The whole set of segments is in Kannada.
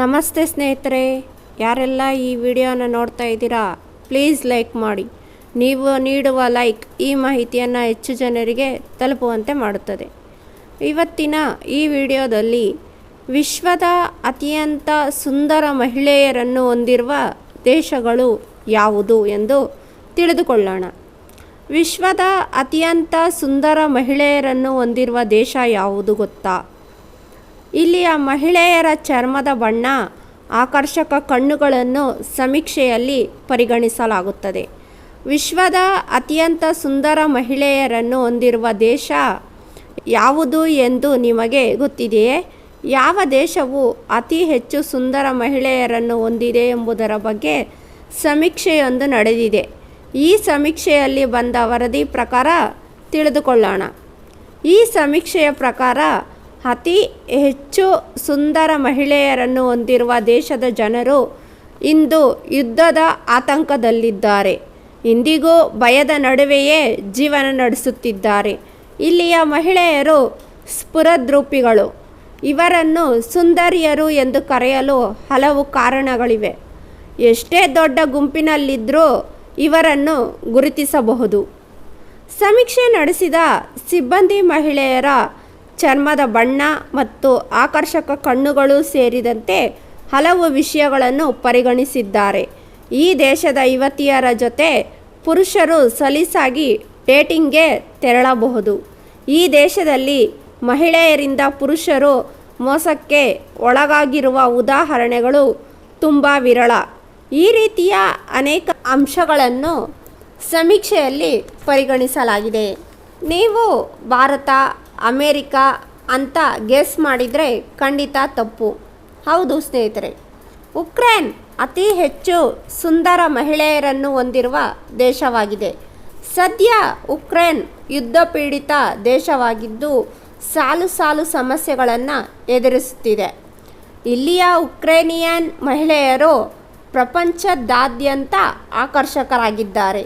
ನಮಸ್ತೆ ಸ್ನೇಹಿತರೆ, ಯಾರೆಲ್ಲ ಈ ವಿಡಿಯೋನ ನೋಡ್ತಾ ಇದ್ದೀರಾ, ಪ್ಲೀಸ್ ಲೈಕ್ ಮಾಡಿ. ನೀವು ನೀಡುವ ಲೈಕ್ ಈ ಮಾಹಿತಿಯನ್ನು ಹೆಚ್ಚು ಜನರಿಗೆ ತಲುಪುವಂತೆ ಮಾಡುತ್ತದೆ. ಇವತ್ತಿನ ಈ ವಿಡಿಯೋದಲ್ಲಿ ವಿಶ್ವದ ಅತ್ಯಂತ ಸುಂದರ ಮಹಿಳೆಯರನ್ನು ಹೊಂದಿರುವ ದೇಶಗಳು ಯಾವುದು ಎಂದು ತಿಳಿದುಕೊಳ್ಳೋಣ. ವಿಶ್ವದ ಅತ್ಯಂತ ಸುಂದರ ಮಹಿಳೆಯರನ್ನು ಹೊಂದಿರುವ ದೇಶ ಯಾವುದು ಗೊತ್ತಾ? ಇಲ್ಲಿಯ ಮಹಿಳೆಯರ ಚರ್ಮದ ಬಣ್ಣ, ಆಕರ್ಷಕ ಕಣ್ಣುಗಳನ್ನು ಸಮೀಕ್ಷೆಯಲ್ಲಿ ಪರಿಗಣಿಸಲಾಗುತ್ತದೆ. ವಿಶ್ವದ ಅತ್ಯಂತ ಸುಂದರ ಮಹಿಳೆಯರನ್ನು ಹೊಂದಿರುವ ದೇಶ ಯಾವುದು ಎಂದು ನಿಮಗೆ ಗೊತ್ತಿದೆಯೇ? ಯಾವ ದೇಶವು ಅತಿ ಹೆಚ್ಚು ಸುಂದರ ಮಹಿಳೆಯರನ್ನು ಹೊಂದಿದೆ ಎಂಬುದರ ಬಗ್ಗೆ ಸಮೀಕ್ಷೆಯೊಂದು ನಡೆದಿದೆ. ಈ ಸಮೀಕ್ಷೆಯಲ್ಲಿ ಬಂದ ವರದಿ ಪ್ರಕಾರ ತಿಳಿದುಕೊಳ್ಳೋಣ. ಈ ಸಮೀಕ್ಷೆಯ ಪ್ರಕಾರ ಅತಿ ಹೆಚ್ಚು ಸುಂದರ ಮಹಿಳೆಯರನ್ನು ಹೊಂದಿರುವ ದೇಶದ ಜನರು ಇಂದು ಯುದ್ಧದ ಆತಂಕದಲ್ಲಿದ್ದಾರೆ. ಇಂದಿಗೂ ಭಯದ ನಡುವೆಯೇ ಜೀವನ ನಡೆಸುತ್ತಿದ್ದಾರೆ. ಇಲ್ಲಿಯ ಮಹಿಳೆಯರು ಸ್ಫುರದ್ರೂಪಿಗಳು. ಇವರನ್ನು ಸುಂದರಿಯರು ಎಂದು ಕರೆಯಲು ಹಲವು ಕಾರಣಗಳಿವೆ. ಎಷ್ಟೇ ದೊಡ್ಡ ಗುಂಪಿನಲ್ಲಿದ್ದರೂ ಇವರನ್ನು ಗುರುತಿಸಬಹುದು. ಸಮೀಕ್ಷೆ ನಡೆಸಿದ ಸಿಬ್ಬಂದಿ ಮಹಿಳೆಯರ ಚರ್ಮದ ಬಣ್ಣ ಮತ್ತು ಆಕರ್ಷಕ ಕಣ್ಣುಗಳು ಸೇರಿದಂತೆ ಹಲವು ವಿಷಯಗಳನ್ನು ಪರಿಗಣಿಸಿದ್ದಾರೆ. ಈ ದೇಶದ ಯುವತಿಯರ ಜೊತೆ ಪುರುಷರು ಸಲೀಸಾಗಿ ಡೇಟಿಂಗ್ಗೆ ತೆರಳಬಹುದು. ಈ ದೇಶದಲ್ಲಿ ಮಹಿಳೆಯರಿಂದ ಪುರುಷರು ಮೋಸಕ್ಕೆ ಒಳಗಾಗಿರುವ ಉದಾಹರಣೆಗಳು ತುಂಬ ವಿರಳ. ಈ ರೀತಿಯ ಅನೇಕ ಅಂಶಗಳನ್ನು ಸಮೀಕ್ಷೆಯಲ್ಲಿ ಪರಿಗಣಿಸಲಾಗಿದೆ. ನೀವು ಭಾರತ ಅಮೇರಿಕಾ ಅಂತ ಗೆಸ್ ಮಾಡಿದರೆ ಖಂಡಿತ ತಪ್ಪು. ಹೌದು ಸ್ನೇಹಿತರೆ. ಉಕ್ರೇನ್ ಅತಿ ಹೆಚ್ಚು ಸುಂದರ ಮಹಿಳೆಯರನ್ನು ಹೊಂದಿರುವ ದೇಶವಾಗಿದೆ. ಸದ್ಯ ಉಕ್ರೇನ್ ಯುದ್ಧ ಪೀಡಿತ ದೇಶವಾಗಿದ್ದು ಸಾಲು ಸಾಲು ಸಮಸ್ಯೆಗಳನ್ನು ಎದುರಿಸುತ್ತಿದೆ. ಇಲ್ಲಿಯ ಉಕ್ರೇನಿಯನ್ ಮಹಿಳೆಯರು ಪ್ರಪಂಚದಾದ್ಯಂತ ಆಕರ್ಷಕರಾಗಿದ್ದಾರೆ.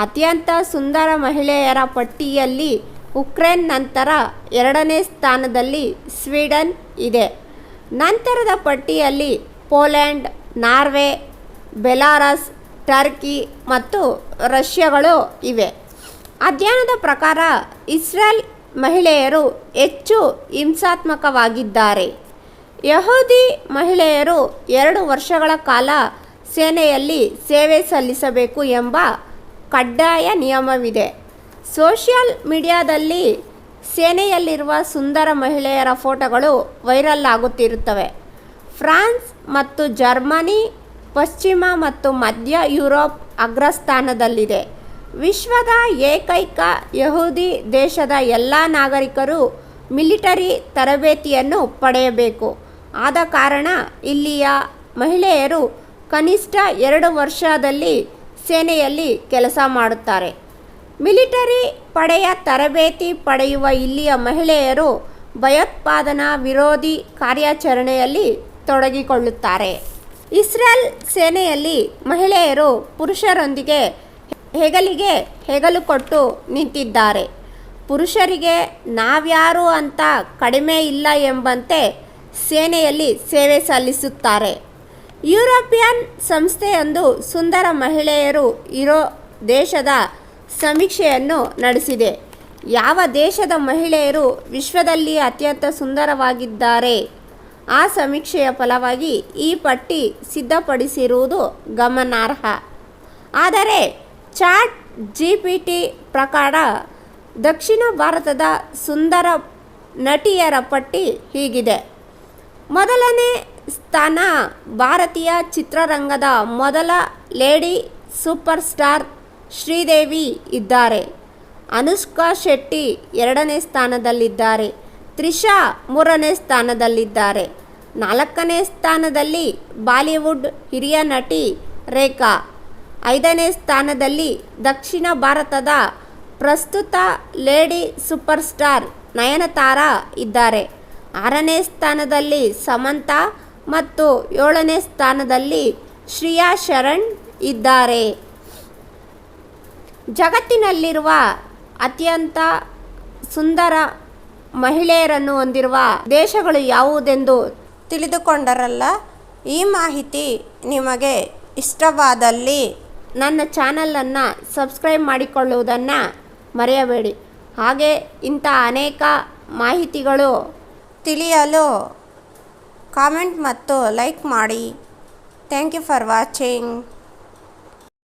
ಅತ್ಯಂತ ಸುಂದರ ಮಹಿಳೆಯರ ಪಟ್ಟಿಯಲ್ಲಿ ಉಕ್ರೇನ್ ನಂತರ ಎರಡನೇ ಸ್ಥಾನದಲ್ಲಿ ಸ್ವೀಡನ್ ಇದೆ. ನಂತರದ ಪಟ್ಟಿಯಲ್ಲಿ ಪೋಲ್ಯಾಂಡ್ ನಾರ್ವೆ, ಬೆಲಾರಸ್, ಟರ್ಕಿ ಮತ್ತು ರಷ್ಯಾಗಳು ಇವೆ. ಅಧ್ಯಯನದ ಪ್ರಕಾರ ಇಸ್ರೇಲ್ ಮಹಿಳೆಯರು ಹೆಚ್ಚು ಹಿಂಸಾತ್ಮಕವಾಗಿದ್ದಾರೆ. ಯಹೂದಿ ಮಹಿಳೆಯರು ಎರಡು ವರ್ಷಗಳ ಕಾಲ ಸೇನೆಯಲ್ಲಿ ಸೇವೆ ಸಲ್ಲಿಸಬೇಕು ಎಂಬ ಕಡ್ಡಾಯ ನಿಯಮವಿದೆ. ಸೋಷಿಯಲ್ ಮೀಡಿಯಾದಲ್ಲಿ ಸೇನೆಯಲ್ಲಿರುವ ಸುಂದರ ಮಹಿಳೆಯರ ಫೋಟೋಗಳು ವೈರಲ್ ಆಗುತ್ತಿರುತ್ತವೆ. ಫ್ರಾನ್ಸ್ ಮತ್ತು ಜರ್ಮನಿ, ಪಶ್ಚಿಮ ಮತ್ತು ಮಧ್ಯ ಯುರೋಪ್ ಅಗ್ರಸ್ಥಾನದಲ್ಲಿದೆ. ವಿಶ್ವದ ಏಕೈಕ ಯಹೂದಿ ದೇಶದ ಎಲ್ಲ ನಾಗರಿಕರು ಮಿಲಿಟರಿ ತರಬೇತಿಯನ್ನು ಪಡೆಯಬೇಕು. ಆದ ಕಾರಣ ಇಲ್ಲಿಯ ಮಹಿಳೆಯರು ಕನಿಷ್ಠ ಎರಡು ವರ್ಷದಲ್ಲಿ ಸೇನೆಯಲ್ಲಿ ಕೆಲಸ ಮಾಡುತ್ತಾರೆ. ಮಿಲಿಟರಿ ಪಡೆಯ ತರಬೇತಿ ಪಡೆಯುವ ಇಲ್ಲಿಯ ಮಹಿಳೆಯರು ಭಯೋತ್ಪಾದನಾ ವಿರೋಧಿ ಕಾರ್ಯಾಚರಣೆಯಲ್ಲಿ ತೊಡಗಿಕೊಳ್ಳುತ್ತಾರೆ. ಇಸ್ರೇಲ್ ಸೇನೆಯಲ್ಲಿ ಮಹಿಳೆಯರು ಪುರುಷರೊಂದಿಗೆ ಹೆಗಲಿಗೆ ಹೆಗಲು ಕೊಟ್ಟು ನಿಂತಿದ್ದಾರೆ. ಪುರುಷರಿಗೆ ನಾವ್ಯಾರು ಅಂತ ಕಡಿಮೆ ಇಲ್ಲ ಎಂಬಂತೆ ಸೇನೆಯಲ್ಲಿ ಸೇವೆ ಸಲ್ಲಿಸುತ್ತಾರೆ. ಯುರೋಪಿಯನ್ ಸಂಸ್ಥೆಯೊಂದು ಸುಂದರ ಮಹಿಳೆಯರು ಇರೋ ದೇಶದ ಸಮೀಕ್ಷೆಯನ್ನು ನಡೆಸಿದೆ. ಯಾವ ದೇಶದ ಮಹಿಳೆಯರು ವಿಶ್ವದಲ್ಲಿ ಅತ್ಯಂತ ಸುಂದರವಾಗಿದ್ದಾರೆ? ಆ ಸಮೀಕ್ಷೆಯ ಫಲವಾಗಿ ಈ ಪಟ್ಟಿ ಸಿದ್ಧಪಡಿಸಿರುವುದು ಗಮನಾರ್ಹ. ಆದರೆ, ಚಾಟ್ ಜಿ ಪಿ ಟಿ ಪ್ರಕಾರ ದಕ್ಷಿಣ ಭಾರತದ ಸುಂದರ ನಟಿಯರ ಪಟ್ಟಿ ಹೀಗಿದೆ. ಮೊದಲನೇ ಸ್ಥಾನ ಭಾರತೀಯ ಚಿತ್ರರಂಗದ ಮೊದಲ ಲೇಡಿ ಸೂಪರ್ ಸ್ಟಾರ್ ಶ್ರೀದೇವಿ ಇದ್ದಾರೆ. ಅನುಷ್ಕಾ ಶೆಟ್ಟಿ ಎರಡನೇ ಸ್ಥಾನದಲ್ಲಿದ್ದಾರೆ. ತ್ರಿಷಾ ಮೂರನೇ ಸ್ಥಾನದಲ್ಲಿದ್ದಾರೆ. ನಾಲ್ಕನೇ ಸ್ಥಾನದಲ್ಲಿ ಬಾಲಿವುಡ್ ಹಿರಿಯ ನಟಿ ರೇಖಾ. ಐದನೇ ಸ್ಥಾನದಲ್ಲಿ ದಕ್ಷಿಣ ಭಾರತದ ಪ್ರಸ್ತುತ ಲೇಡಿ ಸೂಪರ್ ಸ್ಟಾರ್ ನಯನತಾರ ಇದ್ದಾರೆ. ಆರನೇ ಸ್ಥಾನದಲ್ಲಿ ಸಮಂತಾ ಮತ್ತು ಏಳನೇ ಸ್ಥಾನದಲ್ಲಿ ಶ್ರೇಯಾ ಶರಣ್ ಇದ್ದಾರೆ. ಜಗತ್ತಿನಲ್ಲಿರುವ ಅತ್ಯಂತ ಸುಂದರ ಮಹಿಳೆಯರನ್ನು ಹೊಂದಿರುವ ದೇಶಗಳು ಯಾವುದೆಂದು ತಿಳಿದುಕೊಂಡರಲ್ಲ, ಈ ಮಾಹಿತಿ ನಿಮಗೆ ಇಷ್ಟವಾದಲ್ಲಿ ನನ್ನ ಚಾನಲನ್ನು ಸಬ್ಸ್ಕ್ರೈಬ್ ಮಾಡಿಕೊಳ್ಳುವುದನ್ನು ಮರೆಯಬೇಡಿ. ಹಾಗೆ ಇಂಥ ಅನೇಕ ಮಾಹಿತಿಗಳು ತಿಳಿಯಲು ಕಾಮೆಂಟ್ ಮತ್ತು ಲೈಕ್ ಮಾಡಿ. Thank you for watching.